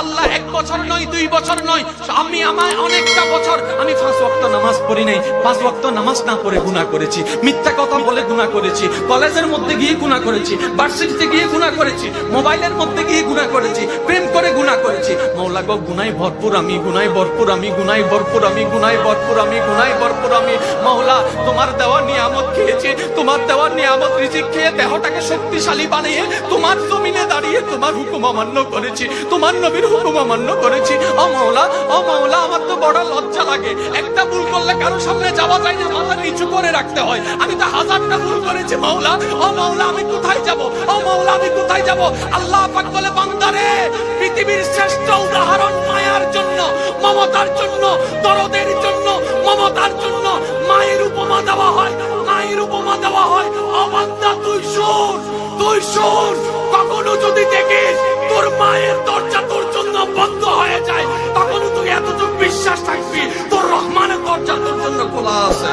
আল্লাহ এক বছর নয়, দুই বছর নয়। আমি আমার অনেকটা বছর, আমি পাঁচ ওয়াক্ত নামাজ পড়ি নাই, পাঁচ ওয়াক্ত নামাজ না পড়ে গুনাহ করেছি। মিথ্যা কথা বলে গুনাহ করেছি, কলেজের মধ্যে গিয়ে গুনাহ করেছি ভার্সিটিতে গিয়ে গুনাহ করেছি, মোবাইলের মধ্যে গিয়ে গুনাহ করেছি, প্রেম করে গুনাহ করেছি। মৌলা গো গুনাই ভরপুর আমি গুনাই ভরপুর আমি গুনাই ভরপুর আমি গুনাই ভরপুর আমি গুনাই ভরপুর আমি। মৌলা, তোমার দেওয়া নিয়ামত খেয়েছি তোমার দেওয়া নিয়ামত রিজিক খেয়ে দেহটাকে শক্তিশালী বানিয়ে, তোমার জমিনে দাঁড়িয়ে তোমার হুকুম অমান্য করেছি, তোমার নবীর হুকুম অমান্য করেছি। ও মাওলা ও মাওলা, আমার তো বড় লজ্জা লাগে। একটা ভুল করলে কারও সামনে যাওয়া যায় না, মাথা নিচু করে রাখতে হয়। আমি তো হাজারটা ভুল করেছি, মাওলা। ও মাওলা, আমি কোথায় যাব? ও মাওলা, আমি কোথায় যাব? আল্লাহ পাক বলে, বান্দারে, পৃথিবীর শ্রেষ্ঠ উদাহরণ মায়ার জন্য, মমতার জন্য, দরদের শোন, কখনো যদি দেখিস তোর মায়ের দরজা তোর জন্য বন্ধ হয়ে যায় তখন তুই এতটুকু বিশ্বাস থাকবি, তোর রহমানের দরজা তোর জন্য খোলা আছে।